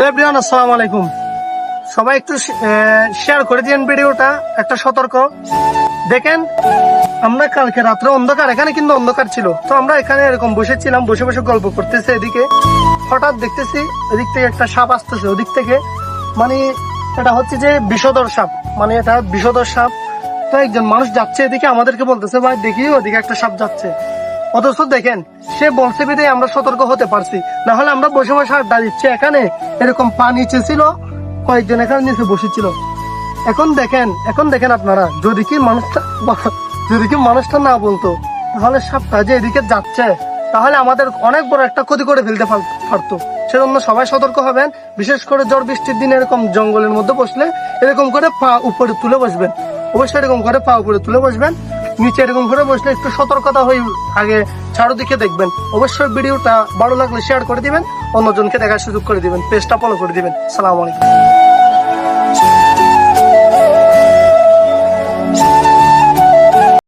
Everyone আসসালামু আলাইকুম। সবাই একটু শেয়ার করে দিন ভিডিওটা, একটা সতর্ক। দেখেন, আমরা কালকে রাত্রে অন্ধকার, এখানে কিন্তু অন্ধকার ছিল। তো আমরা এখানে এরকম বসেছিলাম, বসে বসে গল্প করতেছে এদিকে। হঠাৎ দেখতেছি এদিক থেকে একটা সাপ আসতেছে, ওদিক থেকে। মানে এটা হচ্ছে যে বিষধর সাপ। মানে এটা বিষধর সাপ। তো একজন মানুষ যাচ্ছে এদিকে, আমাদেরকে বলতেছে, ভাই, দেখি, ওদিকে একটা সাপ যাচ্ছে। অথচ দেখেন, সে বলছে বিধে আমরা সতর্ক হতে পারছি। না হলে আমরা বসে বসে আড্ডা দিচ্ছি। এখানে এরকম পা নিচে ছিল কয়েকজন এখানে নিচে বসেছিল। এখন দেখেন এখন দেখেন আপনারা, যদি কি মানুষটা যদি কি মানুষটা না বলতো, তাহলে সাপটা যে এদিকে যাচ্ছে, তাহলে আমাদের অনেক বড় একটা ক্ষতি করে ফেলতে পার- পারতো। সেজন্য সবাই সতর্ক হবেন, বিশেষ করে ঝড় বৃষ্টির দিন এরকম জঙ্গলের মধ্যে বসলে, এরকম করে পা উপরে তুলে বসবেন। অবশ্যই এরকম করে পা উপরে তুলে বসবেন। নিচে এরকম ঘুরে বসলে একটু সতর্কতা হয়ে আগে চারোদিকে দেখবেন। অবশ্যই ভিডিওটা ভালো লাগলে শেয়ার করে দিবেন, অন্যজনকে দেখার সুযোগ করে দিবেন পেজটা ফলো করে দিবেন। সালাম আলাইকুম।